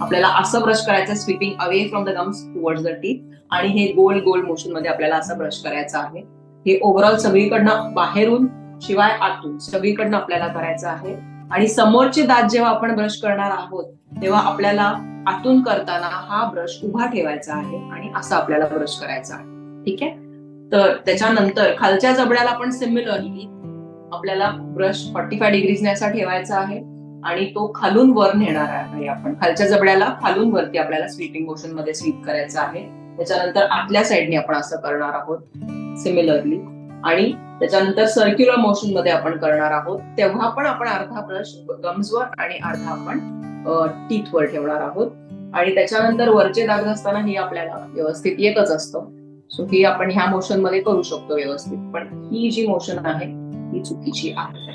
आपल्याला असं ब्रश करायचं sweeping away from the gums towards the teeth आणि हे गोल गोल मोशनमध्ये आपल्याला असं ब्रश करायचं आहे. हे ओव्हरऑल सगळीकडनं बाहेरून शिवाय आतून सगळीकडनं आपल्याला करायचं आहे. आणि समोरचे दात जेव्हा आपण ब्रश करणार आहोत तेव्हा आपल्याला आतून करताना हा ब्रश उभा ठेवायचा आहे आणि असा आपल्याला ब्रश करायचा आहे. ठीक आहे? तर त्याच्यानंतर खालच्या जबड्याला पण सिमिलरली आपल्याला ब्रश फॉर्टी फाय डिग्रीजने असा ठेवायचा आहे. आणि तो खालून वर नेणार आहे आपण. खालच्या जबड्याला खालून वरती आपल्याला स्वीपिंग मोशनमध्ये स्वीप करायचं आहे. त्याच्यानंतर आतल्या साईडने आपण असं करणार आहोत सिमिलरली आणि त्याच्यानंतर सर्क्युलर मोशनमध्ये आपण करणार आहोत. तेव्हा पण आपण अर्धा ब्रश गम्सवर आणि अर्धा आपण टीथ वर ठेवणार आहोत. आणि त्याच्यानंतर वरचे दाग असताना हे आपल्याला व्यवस्थित येतच असतं. सो ही आपण ह्या मोशनमध्ये करू शकतो व्यवस्थित. पण ही जी मोशन आहे ही चुकीची आहे.